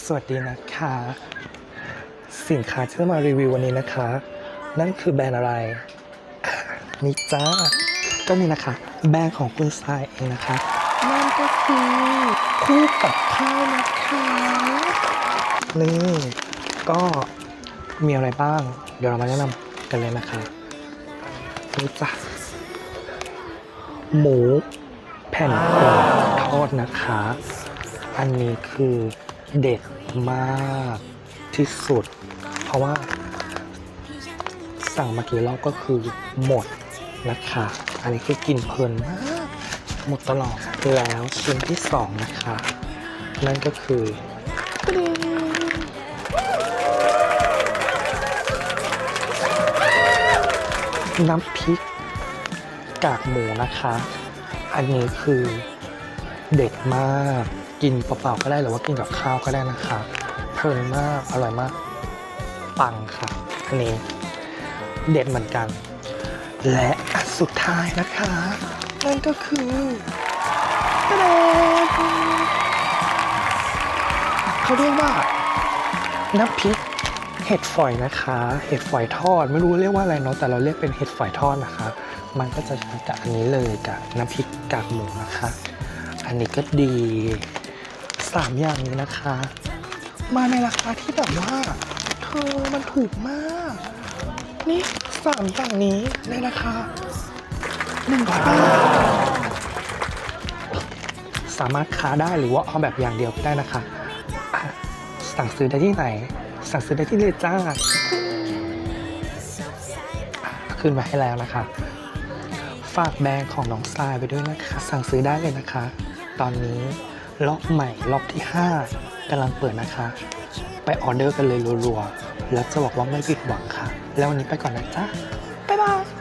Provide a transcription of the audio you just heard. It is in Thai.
สวัสดีนะคะ สินค้าที่จะมารีวิววันนี้นะคะ นั่นคือแบรนด์อะไร นี่จ้า ก็นี่นะคะ แบรนด์ของคุณทรายเองนะคะ นั่นก็คือคู่กับข้าวนะคะ นี่ก็มีอะไรบ้าง เดี๋ยวเรามาแนะนำกันเลยนะคะ นี่จ้ะหมูแผ่นกรอบทอดนะคะ อันนี้คือ เด็ดมากที่สุด เพราะว่าสั่งมากี่รอบก็คือหมดนะคะ อันนี้คือกินเพลินมาก หมดตลอดแล้วชิ้นที่สองนะคะ นั่นก็คือน้ำพริกกากหมูนะคะ อันนี้คือเด็ดมาก กินเปล่าๆก็ได้หรือว่ากินกับข้าวก็ได้นะคะเพลินมากอร่อยมาก ปังค่ะอันนี้เด็ดเหมือนกัน และสุดท้ายนะคะ นั่นก็คือตะเดนเขาเรียกว่าน้ำพริกเห็ดฝอยนะคะ เห็ดฝอยทอด ไม่รู้เรียกว่าอะไรเนาะ แต่เราเรียกเป็นเห็ดฝอยทอดนะคะ มันก็จะใช้กับอันนี้เลยกับน้ำพริกกากหมูนะคะ อันนี้ก็ดี สามอย่างนี้นะคะ มาในราคาที่แบบว่า เธอมันถูกมาก นี่สามอย่างนี้ในราคาหนึ่งร้อยบาทสามารถค้าได้หรือว่าเอาแบบอย่างเดียวก็ได้นะคะอะสั่งซื้อได้ที่ไหน สั่งซื้อได้ที่เลจ้าอะขึ้นมาให้แล้วนะคะ ฝากแบรนด์ของน้องทรายไปด้วยนะคะ สั่งซื้อได้เลยนะคะ ตอนนี้ ล็อกใหม่ล็อกที่ 5กำลังเปิดนะคะ ไปออเดอร์กันเลยรัวๆ แล้วจะบอกว่าไม่ผิดหวังค่ะ แล้ววันนี้ไปก่อนนะจ๊ะ บ๊ายบาย